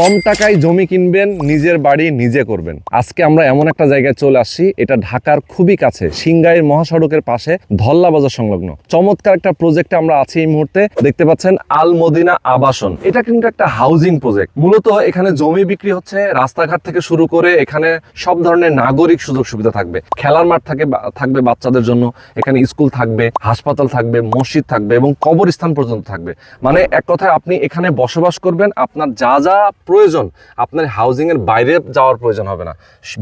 কম টাকায় জমি কিনবেন, নিজের বাড়ি নিজে করবেন। আজকে আমরা এমন একটা জায়গায় চলে আসছি, এটা ঢাকার খুবই কাছে সিংগাইর মহাসড়কের পাশে ধল্লা বাজার সংলগ্ন। চমৎকার একটা প্রজেক্টে আমরা আছি এই মুহূর্তে, দেখতে পাচ্ছেন আল মদিনা আবাসন। এটা কিন্তু একটা হাউজিং প্রজেক্ট মূলত এখানে জমি বিক্রি হচ্ছে, রাস্তাঘাট থেকে শুরু করে এখানে সব ধরনের নাগরিক সুযোগ সুবিধা থাকবে। খেলার মাঠ থাকে থাকবে বাচ্চাদের জন্য, এখানে স্কুল থাকবে, হাসপাতাল থাকবে, মসজিদ থাকবে এবং কবরস্থান পর্যন্ত থাকবে। মানে এক কথায় আপনি এখানে বসবাস করবেন, আপনার যা যা প্রয়োজন। আপনার হাউজিংয়ের বাইরে যাওয়ার প্রয়োজন হবে না।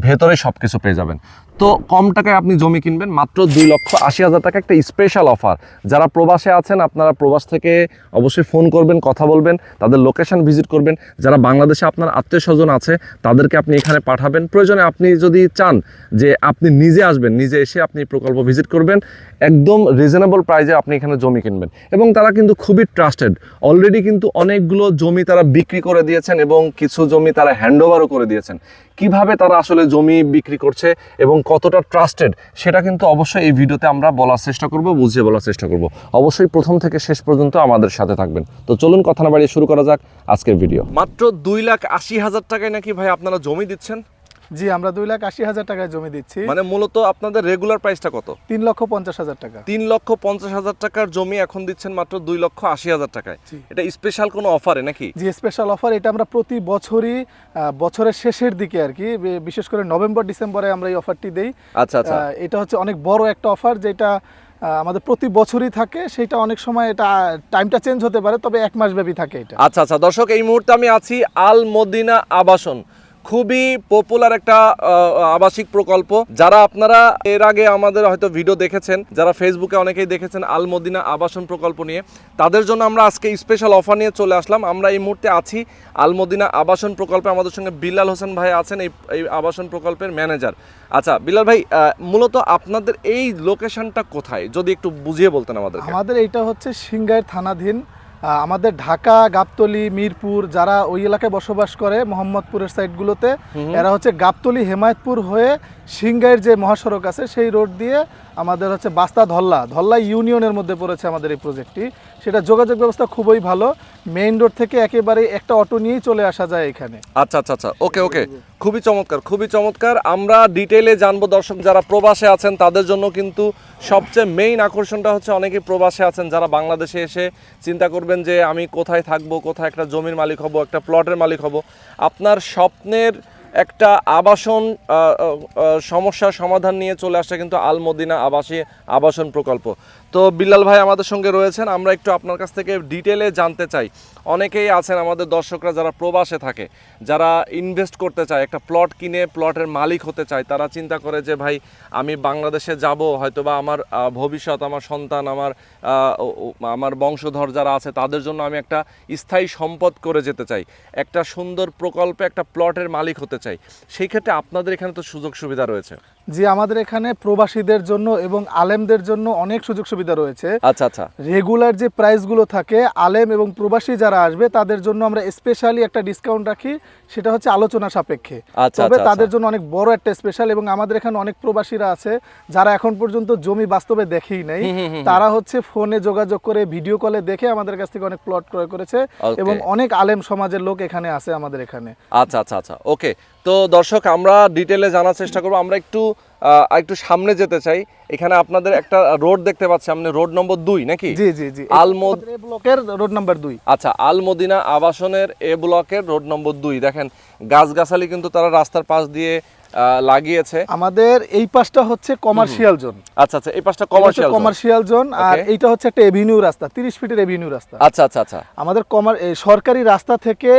ভেতরে সব কিছু পেয়ে যাবেন। তো কম টাকায় আপনি জমি কিনবেন, মাত্র দুই লক্ষ আশি হাজার টাকা একটা স্পেশাল অফার যারা প্রবাসে আছেন, আপনারা প্রবাস থেকে অবশ্যই ফোন করবেন, কথা বলবেন, তাদের লোকেশন ভিজিট করবেন। যারা বাংলাদেশে আপনার আত্মীয় স্বজন আছে, তাদেরকে আপনি এখানে পাঠাবেন। প্রয়োজনে আপনি যদি চান যে আপনি নিজে আসবেন, নিজে এসে আপনি প্রকল্প ভিজিট করবেন, একদম রিজনেবল প্রাইজে আপনি এখানে জমি কিনবেন। এবং তারা কিন্তু খুবই ট্রাস্টেড অলরেডি কিন্তু অনেকগুলো জমি তারা বিক্রি করে দিয়েছেন এবং কিছু জমি তারা হ্যান্ড ওভারও করে দিয়েছেন। কীভাবে তারা আসলে জমি বিক্রি করছে এবং কতটা ট্রাস্টেড সেটা কিন্তু অবশ্যই এই ভিডিওতে আমরা বলার চেষ্টা করব, বুঝিয়ে বলার চেষ্টা করব। অবশ্যই প্রথম থেকে শেষ পর্যন্ত আমাদের সাথে থাকবেন। তো চলুন কথা না বাড়িয়ে শুরু করা যাক আজকের ভিডিও মাত্র দুই লাখ আশি হাজার টাকায় নাকি ভাই আপনারা জমি দিচ্ছেন? জি আমরা দুই লাখ আশি হাজার টাকায় জমি দিচ্ছি। মানে মূলত আপনাদের রেগুলার প্রাইসটা কত? তিন লক্ষ পঞ্চাশ হাজার টাকা। তিন লক্ষ পঞ্চাশ হাজার টাকার জমি এখন দিচ্ছেন মাত্র দুই লক্ষ আশি হাজার টাকায়। এটা স্পেশাল কোনো অফারে নাকি? জি স্পেশাল অফার এটা আমরা প্রতি বছরই বছরের শেষের দিকে আর কি বিশেষ করে নভেম্বর ডিসেম্বরে আমরা এই অফারটি দেই। আচ্ছা আচ্ছা। এটা হচ্ছে অনেক বড় একটা অফার যেটা আমাদের প্রতি বছরই থাকে সেটা অনেক সময় এটা টাইমটা চেঞ্জ হতে পারে তবে এক মাস ব্যাপী থাকে এটা। আচ্ছা আচ্ছা। দর্শক এই মুহূর্তে আমি আছি আল মদিনা আবাসন। খুবই পপুলার একটা আবাসিক প্রকল্প। যারা আপনারা এর আগে আমাদের হয়তো ভিডিও দেখেছেন, যারা ফেসবুকে অনেকেই দেখেছেন আল মদিনা আবাসন প্রকল্প নিয়ে, তাদের জন্য আমরা আজকে স্পেশাল অফার নিয়ে চলে আসলাম। আমরা এই মুহূর্তে আছি আল মদিনা আবাসন প্রকল্পে। আমাদের সঙ্গে বিল্লাল হোসেন ভাই আছেন, এই এই আবাসন প্রকল্পের ম্যানেজার আচ্ছা বিল্লাল ভাই মূলত আপনাদের এই লোকেশনটা কোথায়? যদি একটু বুঝিয়ে বলতেন আমাদের আমাদের এইটা হচ্ছে সিংগাইর থানাধীন আমাদের ঢাকা গাবতলি মিরপুর যারা ওই এলাকায় বসবাস করে মোহাম্মদপুরের সাইডগুলোতে এরা হচ্ছে গাবতলি হেমায়তপুর হয়ে সিংগাইর যে মহাসড়ক আছে সেই রোড দিয়ে আমাদের হচ্ছে বাস্তা ধল্লা ধল্লা ইউনিয়নের মধ্যে পড়েছে আমাদের এই প্রজেক্টটি। সেটা যোগাযোগ ব্যবস্থা খুবই ভালো। মেইন রোড থেকে একেবারে একটা অটো নিয়েই চলে আসা যায় এখানে। আচ্ছা আচ্ছা আচ্ছা। ওকে ওকে। খুবই চমৎকার খুবই চমৎকার। আমরা ডিটেলে জানব দর্শক যারা প্রবাসে আছেন, তাদের জন্য কিন্তু সবচেয়ে মেইন আকর্ষণটা হচ্ছে অনেকে প্রবাসে আছেন, যারা বাংলাদেশে এসে চিন্তা করবেন যে আমি কোথায় থাকব, কোথায় একটা জমির মালিক হব, একটা প্লটের মালিক হব। আপনার স্বপ্নের একটা আবাসন সমস্যার সমাধান নিয়ে চলে আসছে কিন্তু আলমদিনা আবাসী, আবাসন প্রকল্প। তো বিল্লাল ভাই আমাদের সঙ্গে রয়েছেন, আমরা একটু আপনার কাছ থেকে ডিটেলে জানতে চাই। অনেকেই আছেন আমাদের দর্শকরা যারা প্রবাসে থাকে, যারা ইনভেস্ট করতে চায়, একটা প্লট কিনে প্লটের মালিক হতে চায়, তারা চিন্তা করে যে, ভাই, আমি বাংলাদেশে যাব হয়তো বা আমার ভবিষ্যৎ, আমার সন্তান, আমার আমার বংশধর যারা আছে, তাদের জন্য আমি একটা স্থায়ী সম্পদ করে যেতে চাই, একটা সুন্দর প্রকল্পে একটা প্লটের মালিক হতে চাই। সেই ক্ষেত্রে আপনাদের এখানে তো সুযোগ সুবিধা রয়েছে। জি আমাদের এখানে প্রবাসীদের জন্য এবং আলেমদের জন্য অনেক সুযোগ সুবিধা রয়েছে। আচ্ছা আচ্ছা। রেগুলার যে প্রাইসগুলো থাকে আলেম এবং প্রবাসী যারা আসবে তাদের জন্য আমরা স্পেশালি একটা ডিসকাউন্ট রাখি সেটা হচ্ছে আলোচনা সাপেক্ষে। আচ্ছা, তবে আচ্ছা, তাদের আচ্ছা। জন্য অনেক বড় একটা স্পেশাল এবং আমাদের এখানে অনেক প্রবাসীরা আছে যারা এখন পর্যন্ত জমি বাস্তবে দেখেই নাই। তারা হচ্ছে ফোনে যোগাযোগ করে ভিডিও কলে দেখে আমাদের কাছ থেকে অনেক প্লট ক্রয় করেছে এবং অনেক আলেম সমাজের লোক এখানে আছে আমাদের এখানে। আচ্ছা আচ্ছা আচ্ছা। ওকে তো দর্শক আমরা ডিটেলে জানার চেষ্টা করব। আমরা একটু একটু সামনে যেতে চাই। এখানে আপনাদের একটা রোড দেখতে পাচ্ছি আপনি রোড নম্বর দুই নাকি? জি জি জি। আলমদ ব্লকের রোড নম্বর দুই। আচ্ছা আলমদিনা আবাসনের এ ব্লকের রোড নম্বর দুই। দেখেন গাছগাছালি কিন্তু তারা রাস্তার পাশ দিয়ে লাগিয়েছে। আমাদের এই পাশটা হচ্ছে কমার্শিয়াল জোন আচ্ছা আচ্ছা এই পাশটা কমার্শিয়াল কমার্শিয়াল জোন আর এইটা হচ্ছে একটা এভিনিউ রাস্তা তিরিশ ফিটের এভিনিউ রাস্তা। আচ্ছা আচ্ছা আচ্ছা। আমাদের কমার সরকারি রাস্তা থেকে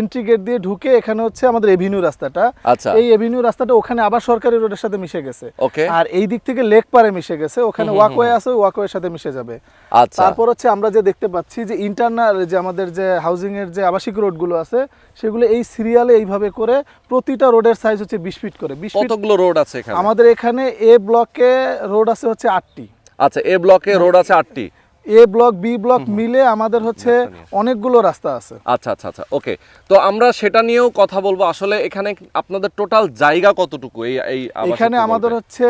এন্ট্রি গেট দিয়ে ঢুকে এখানে হচ্ছে আমাদের এভিনিউ রাস্তাটা। আচ্ছা। এই এভিনিউ রাস্তাটা ওখানে আবার সরকারি রোডের সাথে মিশে গেছে। ওকে আর এই দিক থেকে লেক পারে মিশে গেছে ওখানে ওয়াকওয়ে আছে ওয়াকওয়ের সাথে মিশে যাবে। আচ্ছা। তারপর হচ্ছে আমরা যে দেখতে পাচ্ছি যে ইন্টারনাল যে আমাদের যে হাউজিং এর যে আবাসিক রোডগুলো আছে সেগুলো এই সিরিয়ালে এইভাবে করে প্রতিটা রোডের সাইজ হচ্ছে বিশ ফিট করে কতগুলো রোড আছে এখানে? আমাদের এখানে এ ব্লকে রোড আছে হচ্ছে আটটি। আচ্ছা এ ব্লকে রোড আছে আটটি। এ ব্লক বি ব্লক মিলে আমাদের হচ্ছে অনেকগুলো রাস্তা আছে। আচ্ছা আচ্ছা আচ্ছা ওকে। তো আমরা সেটা নিয়েও কথা বলব। আসলে এখানে আপনাদের টোটাল জায়গা কতটুকু এই এই এখানে আমাদের হচ্ছে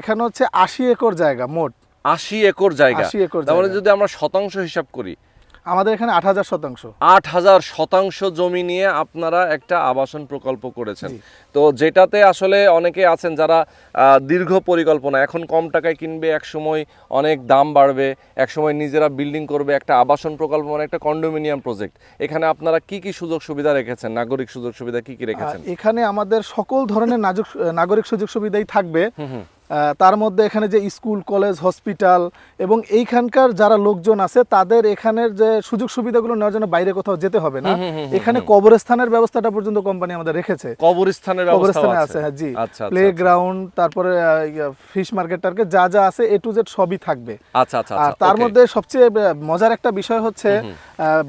এখানে হচ্ছে আশি একর জায়গা মোট। আশি একর জায়গা। 80 একর তার মানে। যদি আমরা শতাংশ হিসাব করি আমাদের এখানে আট হাজার শতাংশ। আট হাজার শতাংশ জমি নিয়ে আপনারা একটা আবাসন প্রকল্প করেছেন। তো যেটাতে আসলে অনেকে আছেন যারা দীর্ঘ পরিকল্পনা এখন কম টাকায় কিনবে এক সময় অনেক দাম বাড়বে এক সময় নিজেরা বিল্ডিং করবে একটা আবাসন প্রকল্প মানে একটা কন্ডোমিনিয়াম প্রজেক্ট এখানে আপনারা কি কি সুযোগ সুবিধা রেখেছেন? নাগরিক সুযোগ সুবিধা কি কি রেখেছেন? এখানে আমাদের সকল ধরনের নাজুক নাগরিক সুযোগ সুবিধাই থাকবে। তার মধ্যে এখানে যে স্কুল কলেজ হসপিটাল এবং এইখানকার যারা লোকজন আছে তাদের এখানের যে সুযোগ সুবিধাগুলো নেওয়ার জন্য বাইরে কোথাও যেতে হবে না। এখানে কবরস্থানের ব্যবস্থাটা পর্যন্ত কোম্পানি আমাদের রেখেছে। কবরস্থানের কবরস্থানে আছে। হ্যাঁ জি। আচ্ছা প্লে আচ্ছা। গ্রাউন্ড তারপরে ফিশ মার্কেট টার্কেট যা যা আছে এ টু জেড সবই থাকবে। আচ্ছা আচ্ছা আর আচ্ছা তার মধ্যে সবচেয়ে মজার একটা বিষয় হচ্ছে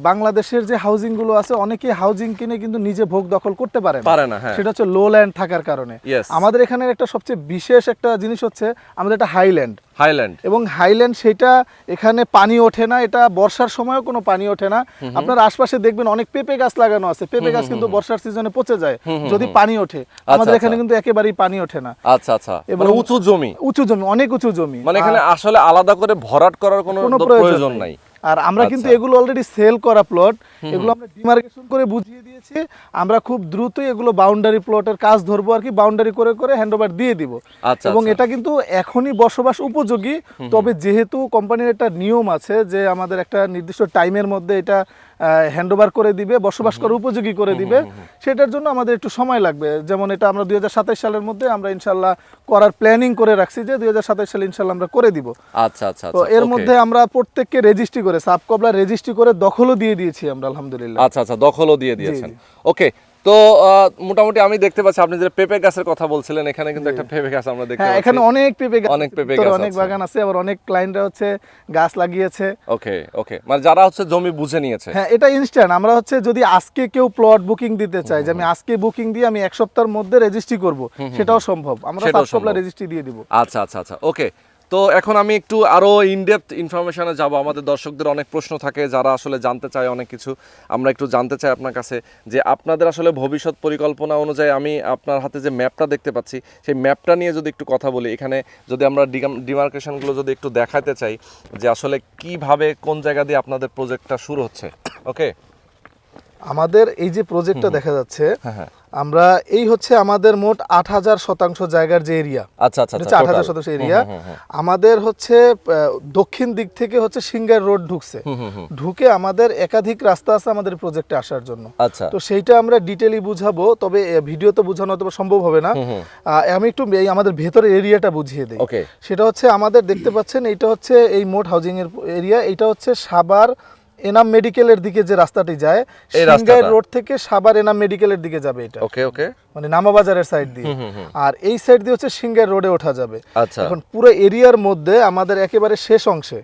বাংলাদেশের যে হাউজিংগুলো আছে অনেকে হাউজিং কিনে কিন্তু নিজে ভোগ দখল করতে পারে পারে না হ্যাঁ। সেটা হচ্ছে লো ল্যান্ড থাকার কারণে। আমাদের এখানে একটা সবচেয়ে বিশেষ একটা জিনিস হচ্ছে আমাদের একটা হাইল্যান্ড হাইল্যান্ড এবং হাইল্যান্ড সেটা এখানে পানি ওঠে না এটা বর্ষার সময়ও কোনো পানি ওঠে না। আপনার আশপাশে দেখবেন অনেক পেঁপে গাছ লাগানো আছে পেঁপে গাছ কিন্তু বর্ষার সিজনে পচে যায় যদি পানি ওঠে। আমাদের আচ্ছা, এখানে আচ্ছা। কিন্তু একেবারেই পানি ওঠে না। আচ্ছা আচ্ছা। এবং- মানে উঁচু জমি? উঁচু জমি অনেক উঁচু জমি। মানে এখানে আসলে আলাদা করে ভরাট করার কোনো প্রয়োজন নাই। আর আমরা কিন্তু আচ্ছা। এগুলো অলরেডি সেল করা প্লট এগুলো আমরা ডিমার্কেশন করে বুঝিয়ে দিয়েছি। আমরা খুব দ্রুতই এগুলো বাউন্ডারি প্লটের কাজ ধরবো আর কি বাউন্ডারি করে করে হ্যান্ডওভার দিয়ে দিব। আচ্ছা এবং আচ্ছা। এটা কিন্তু এখনই বসবাস উপযোগী। তবে যেহেতু কোম্পানির একটা নিয়ম আছে যে আমাদের একটা নির্দিষ্ট টাইমের মধ্যে এটা হ্যান্ডওভার করে দিবে বসবাস করার উপযোগী করে দিবে। সেটার জন্য আমাদের একটু সময় লাগবে। যেমন এটা আমরা দুই সালের মধ্যে আমরা ইনশাল্লাহ করার প্ল্যানিং করে রাখছি যে দুই হাজার সাতাশ সালে ইনশাল্লাহ আমরা করে দিব। আচ্ছা আচ্ছা তো আচ্ছা, এর মধ্যে আমরা প্রত্যেককে রেজিস্ট্রি করে সাবকবলা রেজিস্ট্রি করে দখলও দিয়ে দিয়েছি আমরা আলহামদুলিল্লাহ। আচ্ছা আচ্ছা দখলও দিয়ে দিয়েছেন। ওকে তো মোটামুটি আমি দেখতে পাচ্ছি আপনি যে পেঁপে গাছের কথা বলছিলেন এখানে কিন্তু একটা পেঁপে গাছ আমরা দেখতে হ্যাঁ পাচ্ছি। এখানে অনেক পেঁপে গাছ অনেক পেঁপে গাছ অনেক বাগান আছে আবার অনেক ক্লায়েন্টরা হচ্ছে গাছ লাগিয়েছে। ওকে ওকে। মানে যারা হচ্ছে জমি বুঝে নিয়েছে। হ্যাঁ এটা ইনস্ট্যান্ট আমরা হচ্ছে যদি আজকে কেউ প্লট বুকিং দিতে চাই যে আমি আজকে বুকিং দিয়ে আমি এক সপ্তাহের মধ্যে রেজিস্ট্রি করব সেটাও সম্ভব। আমরা কবলা রেজিস্ট্রি দিয়ে দিব। আচ্ছা আচ্ছা আচ্ছা। ওকে তো এখন আমি একটু আরও ইনডেপথ ইনফরমেশনে যাব। আমাদের দর্শকদের অনেক প্রশ্ন থাকে যারা আসলে জানতে চায় অনেক কিছু। আমরা একটু জানতে চাই আপনার কাছে যে আপনাদের আসলে ভবিষ্যৎ পরিকল্পনা অনুযায়ী আমি আপনার হাতে যে ম্যাপটা দেখতে পাচ্ছি সেই ম্যাপটা নিয়ে যদি একটু কথা বলি এখানে যদি আমরা ডিমার্কেশনগুলো যদি একটু দেখাতে চাই যে আসলে কীভাবে কোন জায়গা দিয়ে আপনাদের প্রজেক্টটা শুরু হচ্ছে। ওকে আমাদের এই যে প্রজেক্টটা দেখা যাচ্ছে হ্যাঁ হ্যাঁ। আমরা এই হচ্ছে আমাদের মোট আট হাজার শতাংশ জায়গার যে এরিয়া আচ্ছা আচ্ছা আট হাজার শতাংশ এরিয়া। আমাদের হচ্ছে দক্ষিণ দিক থেকে হচ্ছে সিঙ্গার রোড ঢুকছে। ঢুকে আমাদের একাধিক রাস্তা আছে আমাদের প্রজেক্টে আসার জন্য। আচ্ছা। তো সেইটা আমরা ডিটেলি বুঝাবো তবে ভিডিও তো বোঝানো তো সম্ভব হবে না। আমি একটু এই আমাদের ভেতরের এরিয়াটা বুঝিয়ে দিই। সেটা হচ্ছে আমাদের দেখতে পাচ্ছেন এইটা হচ্ছে এই মোট হাউজিং এর এরিয়া এটা হচ্ছে সাবার এনাম মেডিকেলের দিকে যে রাস্তাটি যায় এই সিঙ্গাই রোড থেকে সাবার এনাম মেডিকেলের দিকে যাবে এটা। ওকে ওকে। মানে নামাবাজারের সাইড দিয়ে। আর এই সাইড দিয়ে হচ্ছে সিঙ্গার রোডে ওঠা যাবে। আচ্ছা। এখন পুরো এরিয়ার মধ্যে আমাদের একেবারে শেষ অংশে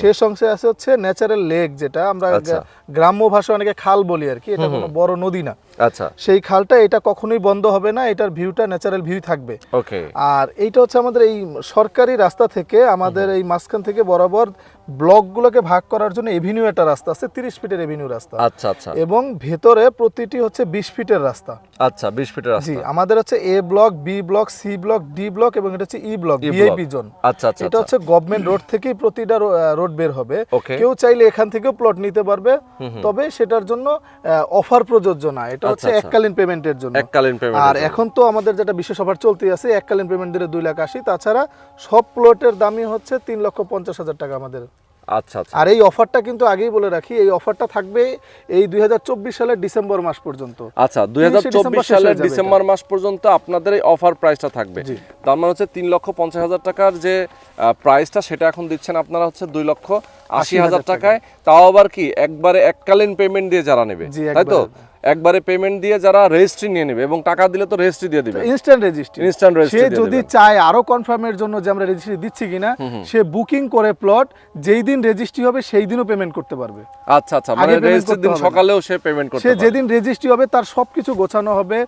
শেষ অংশে আছে হচ্ছে ন্যাচারাল লেক যেটা আমরা আচ্ছা। গ্রাম্য ভাষা অনেকে খাল বলি আর কি এটা কোনো বড় নদী না। আচ্ছা। সেই খালটা এটা কখনোই বন্ধ হবে না এটার ভিউটা ন্যাচারাল ভিউ থাকবে। ওকে আর এইটা হচ্ছে আমাদের এই সরকারি রাস্তা থেকে আমাদের এই মাঝখান থেকে বরাবর ব্লকগুলোকে ভাগ করার জন্য এভিনিউ একটা রাস্তা আছে তিরিশ ফিটের এভিনিউ রাস্তা। আচ্ছা আচ্ছা। এবং ভেতরে প্রতিটি হচ্ছে বিশ ফিটের রাস্তা। আচ্ছা বিশ ফিটের রাস্তা। জি আমাদের হচ্ছে A block B block C block D block এবং এটা হচ্ছে ই ব্লক ভিআইপি জোন। আচ্ছা আচ্ছা এটা হচ্ছে গভর্নমেন্ট রোড থেকেই প্রতিটা রোড বের হবে। কেউ চাইলে এখান থেকেও প্লট নিতে পারবে। তবে সেটার জন্য অফার প্রযোজ্য না। এটা হচ্ছে আচ্ছা। এককালীন পেমেন্টের জন্য। এককালীন পেমেন্ট আর এখন তো আমাদের যেটা বিশেষ অফার চলতে আছে এককালীন পেমেন্ট দিলে দুই লাখ আশি। তাছাড়া সব প্লটের দামই হচ্ছে তিন লক্ষ পঞ্চাশ হাজার টাকা আমাদের। আচ্ছা আচ্ছা। আর এই অফারটা কিন্তু আগেই বলে রাখি এই অফারটা থাকবে এই দুই সালের ডিসেম্বর মাস পর্যন্ত। আচ্ছা দুই সালের ডিসেম্বর মাস পর্যন্ত আপনাদের এই অফার প্রাইসটা থাকবে। তার মানে হচ্ছে তিন লক্ষ পঞ্চাশ হাজার টাকার যে প্রাইসটা সেটা এখন দিচ্ছেন আপনারা হচ্ছে দুই লক্ষ আশি হাজার টাকায়। তাও আবার কি একবারে এককালীন পেমেন্ট দিয়ে যারা নেবে। তাই তো? একবারে। পেমেন্ট দিয়ে যারা রেজিস্ট্রি নিয়ে নেবে এবং টাকা দিলে তো রেজিস্ট্রি দিয়ে দিবে। ইনস্ট্যান্ট রেজিস্ট্রি Instant registry সে যদি। চায় আরও কনফার্মের জন্য যে আমরা রেজিস্ট্রি দিচ্ছি কিনা সে বুকিং করে প্লট যেই দিন রেজিস্ট্রি হবে সেই দিনও পেমেন্ট করতে পারবে। আচ্ছা আচ্ছা মানে রেজিস্ট্রির দিন। সকালেও সে পেমেন্ট করতে সে যেদিন রেজিস্ট্রি হবে তার সবকিছু গোছানো হবে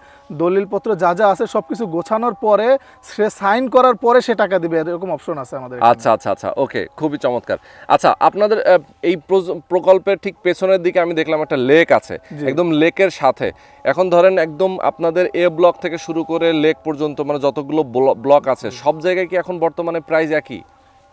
দলিলপত্র যা যা আছে সবকিছু গোছানোর পরে সে সাইন করার পরে সে টাকা দিবে এরকম অপশন আছে আমাদের আচ্ছা আচ্ছা আচ্ছা ওকে খুবই চমৎকার। আচ্ছা আপনাদের এই প্রকল্পের ঠিক পেছনের দিকে আমি দেখলাম একটা লেক আছে। একদম লেকের সাথে। এখন ধরেন একদম আপনাদের এ ব্লক থেকে শুরু করে লেক পর্যন্ত মানে যতগুলো ব্লক আছে সব জায়গায় কি এখন বর্তমানে প্রাইস একই?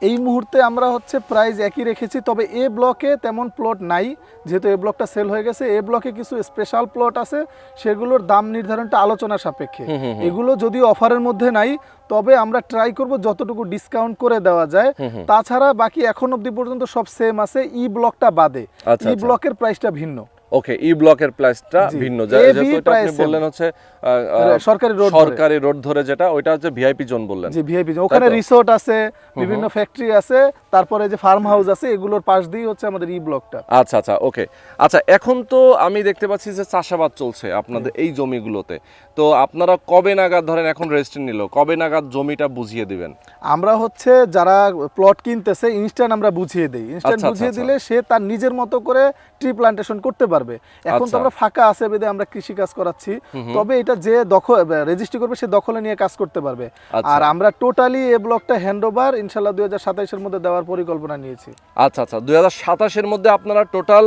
এই মুহূর্তে আমরা হচ্ছে প্রাইস একই রেখেছি তবে এ ব্লকে তেমন প্লট নাই। যেহেতু এ ব্লকটা সেল হয়ে গেছে এ ব্লকে কিছু স্পেশাল প্লট আছে সেগুলোর দাম নির্ধারণটা আলোচনা সাপেক্ষে। এগুলো যদি অফারের মধ্যে নাই তবে আমরা ট্রাই করব যতটুকু ডিসকাউন্ট করে দেওয়া যায়। তাছাড়া বাকি এখন অবধি পর্যন্ত সব সেম আছে ই ব্লকটা বাদে। আচ্ছা, ই আচ্ছা। ব্লকের প্রাইসটা ভিন্ন। ওকে ই ব্লকের প্রাইসটা ভিন্ন। A, যা- B যেহেতু এটা আপনি বললেন হচ্ছে আহ, সরকারি রোড সরকারি রোড ধরে যেটা ওইটা হচ্ছে ভিআইপি জোন বললেন। যে ভিআইপি ওখানে রিসোর্ট আছে বিভিন্ন ফ্যাক্টরি আছে তারপরে যে ফার্ম হাউস আছে এগুলোর পাশ দিয়ে হচ্ছে আমাদের ই ব্লকটা। আচ্ছা আচ্ছা ওকে। আচ্ছা এখন তো আমি দেখতে পাচ্ছি যে চাষাবাদ চলছে আপনাদের এই জমিগুলোতে। তো আপনারা কবে নাগাদ ধরেন এখন রেজিস্ট্রি নিল? কবে নাগাদ জমিটা বুঝিয়ে দিবেন? আমরা হচ্ছে যারা প্লট কিনতেছে ইনস্ট্যান্ট আমরা বুঝিয়ে দিই। ইনস্ট্যান্ট আচ্ছা, বুঝিয়ে আচ্ছা, দিলে সে তার নিজের মতো করে ট্রি প্লান্টেশন করতে পারবে। এখন তো আচ্ছা। আমরা ফাঁকা আছে বেদে আমরা কৃষি কাজ করাচ্ছি। তবে এটা যে দখল রেজিস্ট্রি করবে সে দখলে নিয়ে কাজ করতে পারবে। আচ্ছা। আর আমরা টোটালি এ ব্লকটা হ্যান্ড ওভার ইনশাল্লাহ দুই হাজার সাতাইশের মধ্যে দেওয়ার পরিকল্পনা নিয়েছি। আচ্ছা আচ্ছা। দুই হাজার সাতাশের মধ্যে আপনারা টোটাল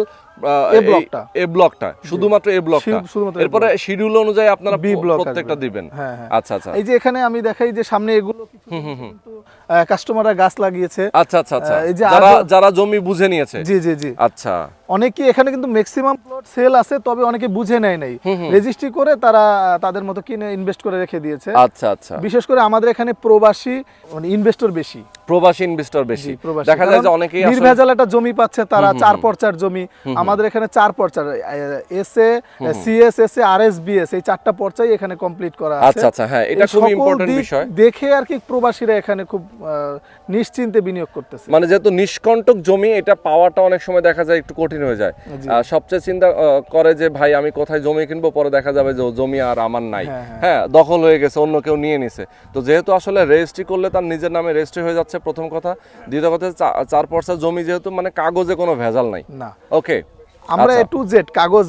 এ ব্লকটা। শুধুমাত্র এ ব্লকটা। এরপরে শিডিউল অনুযায়ী আপনারা বি ব্লক প্রত্যেকটা দিবেন। হ্যাঁ, হ্যাঁ। আচ্ছা আচ্ছা। এই যে এখানে আমি দেখাই যে সামনে এগুলো কিন্তু কাস্টমাররা গাছ লাগিয়েছে। আচ্ছা আচ্ছা আচ্ছা। এই যে যারা যারা জমি বুঝে নিয়েছে। জি জি জি। আচ্ছা। অনেকে এখানে কিন্তু ম্যাক্সিমাম প্লট সেল আছে তবে অনেকে বুঝে নেয় নাই। রেজিস্ট্রি করে তারা তাদের মতো কিনে ইনভেস্ট করে রেখে দিয়েছে। আচ্ছা আচ্ছা। বিশেষ করে আমাদের এখানে প্রবাসী মানে ইনভেস্টর বেশি। প্রবাসী ইনভেস্টর বেশি। দেখা যায় যে অনেকেই নির্ভেজাল একটা জমি পাচ্ছে তারা চার পর্চার জমি। আমাদের এখানে চার পর্চার S A CS S A R S BS এই চারটা পর্চাই এখানে কমপ্লিট করা আছে। আচ্ছা আচ্ছা হ্যাঁ এটা খুব ইম্পর্টেন্ট বিষয়। দেখে আর কি প্রবাসীরা এখানে খুব নিশ্চিন্তে বিনিয়োগ করতেছে। মানে যেহেতু নিষ্কণ্টক জমি এটা পাওয়াটা অনেক সময় দেখা যায় একটু কঠিন হয়ে যায়। সবচেয়ে চিন্তা করে যে ভাই আমি কোথায় জমি কিনবো? পরে দেখা যাবে যে জমি আর আমার নাই। হ্যাঁ, হ্যাঁ। হ্যাঁ দখল হয়ে গেছে অন্য কেউ নিয়ে নিছে। তো যেহেতু আসলে রেজিস্ট্রি করলে তার নিজের নামে রেজিস্ট্রি হয়ে যাচ্ছে প্রথম কথা। দ্বিতীয় কথা চার পর্সা জমি যেহেতু মানে কাগজে কোনো ভেজাল নাই। না। ওকে। আমরা আচ্ছা। টু জেড কাগজ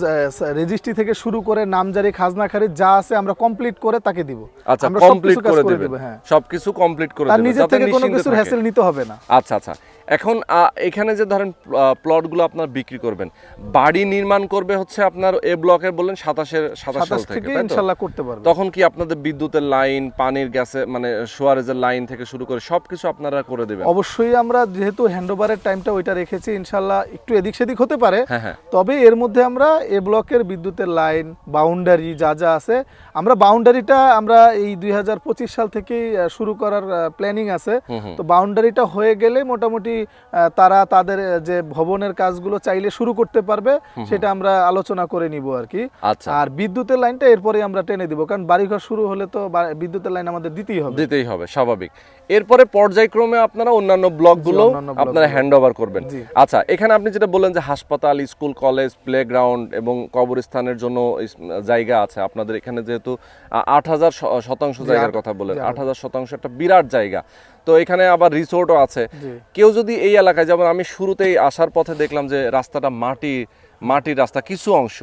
রেজিস্ট্রি থেকে শুরু করে নামজারি খাজনা খারিজ যা আছে আমরা কমপ্লিট করে তাকে দিব। আচ্ছা আমরা কমপ্লিট করে দিবেন। হ্যাঁ। সবকিছু কমপ্লিট করে তার দিবেন। নিজের যাতে থেকে কোনো কিছু কিছুর হ্যাসেল নিতে হবে না। আচ্ছা আচ্ছা। এখন এখানে যে ধরেন প্লটগুলো আপনার বিক্রি করবেন বাড়ি নির্মাণ করবে হচ্ছে আপনার এ ব্লকের বললেন সাতাশের সাতাশ সাল থেকে? ইনশাল্লাহ করতে পারবে তখন কি আপনাদের বিদ্যুতের লাইন পানির গ্যাসে মানে সোয়ারেজের লাইন থেকে শুরু করে সবকিছু আপনারা করে দেবেন? অবশ্যই আমরা যেহেতু হ্যান্ডওভারের টাইমটা ওইটা রেখেছি ইনশাল্লাহ একটু এদিক সেদিক হতে পারে। হ্যাঁ হ্যাঁ। তবে এর মধ্যে আমরা এ ব্লকের বিদ্যুতের লাইন বাউন্ডারি যা যা আছে আমরা বাউন্ডারিটা আমরা এই দুই হাজার পঁচিশ সাল থেকেই শুরু করার প্ল্যানিং আছে। তো বাউন্ডারিটা হয়ে গেলে মোটামুটি তারা তাদের যে ভবনের কাজগুলো চাইলে শুরু করতে পারবে সেটা আমরা আলোচনা করে নিব আর কি। আচ্ছা। আর বিদ্যুতের লাইনটা এরপরে আমরা টেনে দিব কারণ বাড়িঘর শুরু হলে তো বিদ্যুতের লাইন আমাদের দিতেই হবে। দিতেই হবে স্বাভাবিক। এরপরে পর্যায়ক্রমে আপনারা অন্যান্য ব্লকগুলো আপনারা। হ্যান্ড ওভার করবেন। আচ্ছা এখানে আপনি যেটা বললেন যে হাসপাতাল স্কুল কলেজ প্লেগ্রাউন্ড এবং কবরস্থানের জন্য জায়গা আছে। আপনাদের এখানে যেহেতু আট হাজার শতাংশ জায়গার কথা বলেন আট হাজার শতাংশ একটা বিরাট জায়গা। তো এখানে আবার রিসোর্টও আছে। কেউ যদি এই এলাকায় যেমন আমি শুরুতেই আসার পথে দেখলাম যে রাস্তাটা মাটি মাটির রাস্তা কিছু অংশ।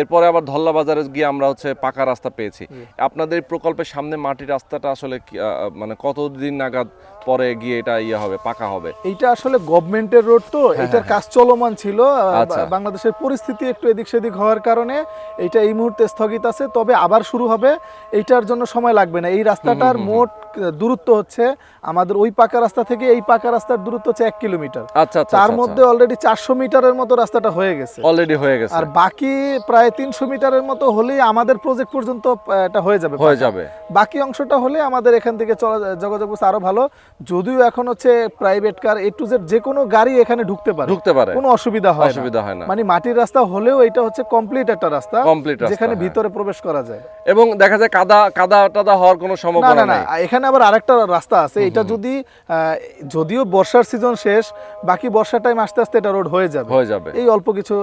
এরপরে আবার ধল্লা বাজারে গিয়ে আমরা হচ্ছে পাকা রাস্তা পেয়েছি। আপনাদের প্রকল্পের সামনে মাটির রাস্তাটা আসলে মানে কতদিন নাগাদ পরে গিয়ে এটা ইয়ে হবে পাকা হবে। এইটা আসলে গভর্নমেন্টের রোড তো এটার কাজ চলমান ছিল হ্যাঁ, আচ্ছা। বাংলাদেশের পরিস্থিতি একটু এদিক সেদিক হওয়ার কারণে এটা এই মুহূর্তে স্থগিত আছে তবে আবার শুরু হবে এইটার জন্য সময় লাগবে না। এই রাস্তাটার মোট দূরত্ব হচ্ছে আমাদের ওই পাকা রাস্তা থেকে এই পাকা রাস্তার দূরত্ব হচ্ছে এক কিলোমিটার। আচ্ছা আচ্ছা তার মধ্যে অলরেডি চারশো মিটারের মতো রাস্তাটা হয়ে গেছে। অলরেডি হয়ে গেছে। আর বাকি প্রায় তিনশো মিটারের মতো হলেই আমাদের প্রজেক্ট পর্যন্ত এটা হয়ে যাবে হয়ে যাবে। বাকি অংশটা হলে আমাদের এখান থেকে চলা যোগাযোগ আরও ভালো। যদিও এখন হচ্ছে private car A to Z যে কোনো গাড়ি এখানে ঢুকতে পারে। ঢুকতে পারে। কোনো অসুবিধা হয় অসুবিধা হয় না। মানে মাটির রাস্তা হলেও এটা হচ্ছে কমপ্লিট একটা রাস্তা কমপ্লিট যেখানে ভিতরে প্রবেশ করা যায়। এবং দেখা যায় কাদা কাদা টাদা হওয়ার কোনো সম্ভাবনা নাই। এখানে আবার আরেকটা রাস্তা আছে। এটা যদি যদিও বর্ষার সিজন শেষ বাকি বর্ষার টাইম আস্তে আস্তে এটা রোড হয়ে যাবে। হয়ে যাবে। এই অল্প কিছু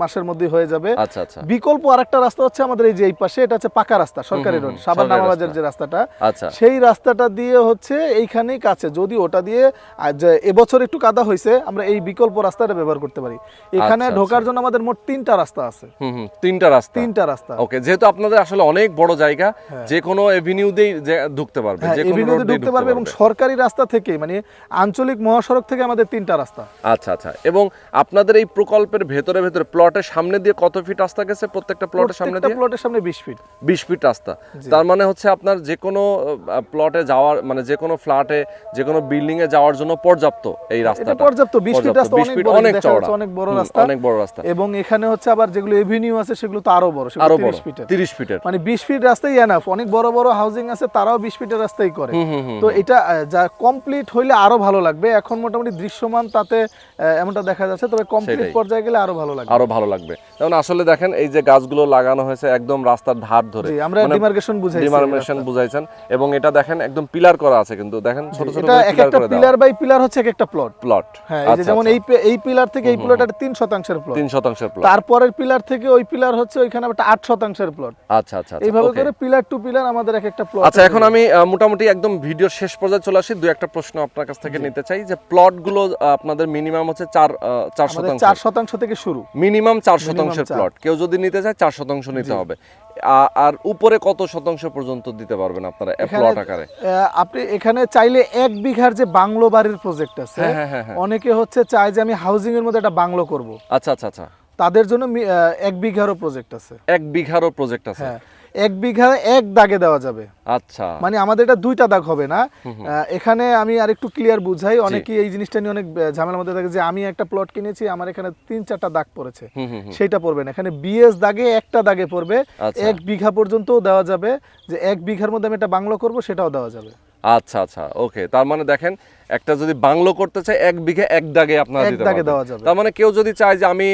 মাসের মধ্যে হয়ে যাবে। আচ্ছা আচ্ছা। বিকল্প আরেকটা রাস্তা হচ্ছে আমাদের এই যে এই পাশে এটা হচ্ছে পাকা রাস্তা সরকারি রোড সাবান সরকারি যে রাস্তাটা আচ্ছা। সেই রাস্তাটা দিয়ে হচ্ছে এইখানেই কাছে যদি ওটা দিয়ে এবছর একটু কাদা হয়েছে আমরা এই বিকল্প রাস্তাটা ব্যবহার করতে পারি। এখানে আচ্ছা, ঢোকার আচ্ছা। জন্য আমাদের মোট তিনটা রাস্তা আছে। তিনটা রাস্তা। তিনটা রাস্তা। ওকে যেহেতু আপনাদের আসলে অনেক বড় জায়গা হ্যাঁ। যে কোনো এভিনিউ দিয়ে ঢুকতে পারবে হ্যাঁ যে কোনো দিয়ে ঢুকতে পারবে এবং সরকারি রাস্তা থেকে মানে আঞ্চলিক মহাসড়ক থেকে আমাদের তিনটা রাস্তা। আচ্ছা আচ্ছা। এবং আপনাদের এই প্রকল্পের ভেতরে ভেতরে প্লটের সামনে দিয়ে কত ফিট রাস্তা গেছে? প্রত্যেকটা প্লটের সামনে দিয়ে? প্লটের সামনে বিশ ফিট বিশ ফিট রাস্তা। তার মানে হচ্ছে আপনার যে কোনো প্লটে যাওয়ার মানে যে কোনো ফ্ল্যাটে যে কোনো বিল্ডিং এ যাওয়ার জন্য পর্যাপ্ত এই রাস্তাটা। পর্যাপ্ত বিশ ফিট রাস্তা অনেক চওড়া। অনেক বড় রাস্তা। অনেক বড় রাস্তা। এবং এখানে হচ্ছে আবার যেগুলো এভিনিউ আছে সেগুলো তো আরও বড় সেগুলো আরও বড় 30 ফিটের। 30 ফিটের। মানে বিশ ফিট রাস্তাই এনাফ অনেক বড় বড় হাউজিং আছে তারাও বিশ ফিটের রাস্তাই করে। তো এটা যা কমপ্লিট হইলে আরও ভালো লাগবে। এখন মোটামুটি দৃশ্যমান তাতে এমনটা দেখা যাচ্ছে তবে কমপ্লিট। পর্যায়ে গেলে আরও ভালো লাগবে। আরও ভালো লাগবে। যেমন আসলে দেখেন এই যে গাছগুলো লাগানো হয়েছে একদম রাস্তার ধার ধরে। আমরা ডিমার্কেশন বুঝাইছি রাস্তা। বুঝাইছেন। এবং এটা দেখেন একদম পিলার করা আছে কিন্তু। দেখেন ছোট ছোট এটা এক একটা পিলার বাই পিলার হচ্ছে এক একটা প্লট প্লট হ্যাঁ এই যেমন এই এই পিলার থেকে এই প্লট একটা তিন শতাংশের প্লট তিন শতাংশের প্লট তারপরের পিলার থেকে ওই পিলার হচ্ছে ওইখানে একটা আট শতাংশের প্লট আচ্ছা আচ্ছা আচ্ছা, এইভাবে করে পিলার টু পিলার আমাদের এক একটা প্লট আচ্ছা এখন আমি মোটামুটি একদম ভিডিওর শেষ পর্যায়ে চলে আসি। দু একটা প্রশ্ন আপনার কাছ থেকে নিতে চাই যে প্লটগুলো আপনাদের মিনিমাম হচ্ছে চার চার শতাংশ চার শতাংশ থেকে শুরু। মিনিমাম চার শতাংশের প্লট কেউ যদি নিতে চায় চার শতাংশ নিতে হবে। আর উপরে কত শতাংশ পর্যন্ত দিতে পারবেন আপনারা প্লট আকারে? আপনি এখানে চাইলে এক বিঘার যে বাংলো বাড়ির প্রজেক্ট আছে হ্যাঁ হ্যাঁ হ্যাঁ। অনেকে হচ্ছে চায় যে আমি হাউজিং এর মধ্যে একটা বাংলো করব। আচ্ছা আচ্ছা আচ্ছা। তাদের জন্য এক বিঘারও প্রজেক্ট আছে। এক বিঘারও প্রজেক্ট আছে। এক বিঘা এক দাগে দেওয়া যাবে। আচ্ছা। মানে আমাদের এটা দুইটা দাগ হবে না। এখানে আমি আরেকটু ক্লিয়ার বুঝাই। অনেকে এই জিনিসটা নিয়ে অনেক ঝামেলার মধ্যে থাকে যে আমি একটা প্লট কিনেছি আমার এখানে তিন চারটা দাগ পড়েছে। সেটা পড়বে না। এখানে বিএস দাগে একটা দাগে পড়বে। আচ্ছা। এক বিঘা পর্যন্তও দেওয়া যাবে। যে এক বিঘার মধ্যে আমি একটা বাংলো করব সেটাও দেওয়া যাবে। আচ্ছা আচ্ছা। ওকে তার মানে দেখেন একটা যদি বাংলো করতে চায় এক বিঘা এক দাগে আপনারা দিতে পারবেন। তার মানে কেউ যদি চায় যে আমি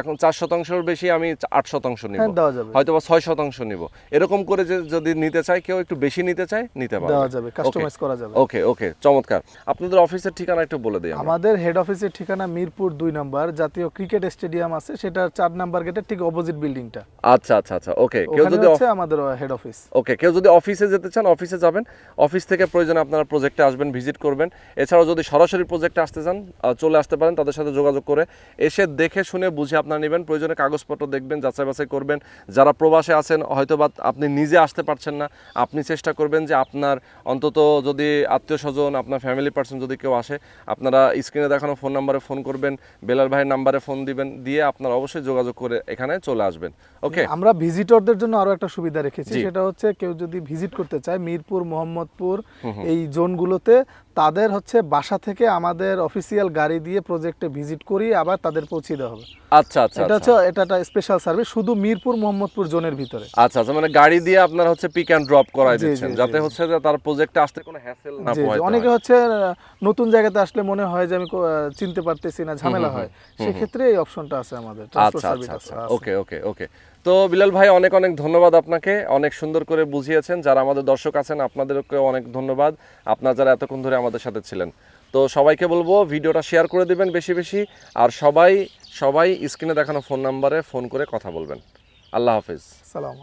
এখন চার শতাংশের বেশি আমি আট শতাংশ নিব। হ্যাঁ হয়তো বা ছয় শতাংশ নিব। এরকম করে যে যদি নিতে চায় কেউ একটু বেশি নিতে চায় নিতে পারবে। দেওয়া যাবে কাস্টমাইজ করা যাবে। ওকে ওকে চমৎকার। আপনাদের অফিসের ঠিকানা একটু বলে দিই আমাদের হেড অফিসের ঠিকানা মিরপুর দুই নাম্বার জাতীয় ক্রিকেট স্টেডিয়াম আছে সেটা চার নাম্বার গেটের ঠিক অপোজিট বিল্ডিংটা আচ্ছা আচ্ছা আচ্ছা ওকে কেউ যদি আমাদের হেড অফিস ওকে কেউ যদি অফিসে যেতে চান অফিসে যাবেন। অফিস থেকে প্রয়োজনে আপনারা প্রজেক্টে আসবেন ভিজিট করবেন। এছাড়াও যদি সরাসরি প্রজেক্টে আসতে চান চলে আসতে পারেন তাদের সাথে যোগাযোগ করে। এসে দেখে শুনে বুঝে আপনারা নেবেন প্রয়োজনে কাগজপত্র দেখবেন যাচাই বাছাই করবেন। যারা প্রবাসে আছেন হয়তো বা আপনি নিজে আসতে পারছেন না আপনি চেষ্টা করবেন যে আপনার অন্তত যদি আত্মীয় স্বজন আপনার ফ্যামিলি পার্সন যদি কেউ আসে আপনারা স্ক্রিনে দেখানো ফোন নাম্বারে ফোন করবেন বেলাল ভাইয়ের নাম্বারে ফোন দিবেন দিয়ে আপনারা অবশ্যই যোগাযোগ করে এখানে চলে আসবেন। ওকে আমরা ভিজিটরদের জন্য আরও একটা সুবিধা রেখেছি সেটা হচ্ছে কেউ যদি ভিজিট করতে চায় মিরপুর মোহাম্মদপুর এই জোনগুলোতে তাদের হচ্ছে বাসা থেকে আমাদের অফিসিয়াল গাড়ি দিয়ে প্রজেক্টে ভিজিট করি আবার তাদের পৌঁছে দেওয়া হবে। আচ্ছা আচ্ছা এটা আচ্ছা। হচ্ছে এটা একটা স্পেশাল সার্ভিস শুধু মিরপুর মোহাম্মদপুর জোনের ভিতরে। আচ্ছা আচ্ছা মানে গাড়ি দিয়ে আপনার হচ্ছে পিক অ্যান্ড ড্রপ করাই জি, দিচ্ছেন যাতে হচ্ছে যে তার প্রজেক্টে আসতে কোনো হ্যাসেল না জি। অনেকে হচ্ছে নতুন জায়গাতে আসলে মনে হয় যে আমি চিনতে পারতেছি না ঝামেলা হয়। সেক্ষেত্রে এই অপশনটা আছে আমাদের আচ্ছা আচ্ছা আচ্ছা। ওকে ওকে ওকে। তো বিলাল ভাই অনেক অনেক ধন্যবাদ আপনাকে অনেক সুন্দর করে বুঝিয়েছেন। যারা আমাদের দর্শক আছেন আপনাদেরকে অনেক ধন্যবাদ। আপনারা যারা এতক্ষণ ধরে আমাদের সাথে ছিলেন তো সবাইকে বলব ভিডিওটা শেয়ার করে দেবেন বেশি বেশি। আর সবাই সবাই স্ক্রিনে দেখানো ফোন নাম্বারে ফোন করে কথা বলবেন। আল্লাহ হাফিজ। সালাম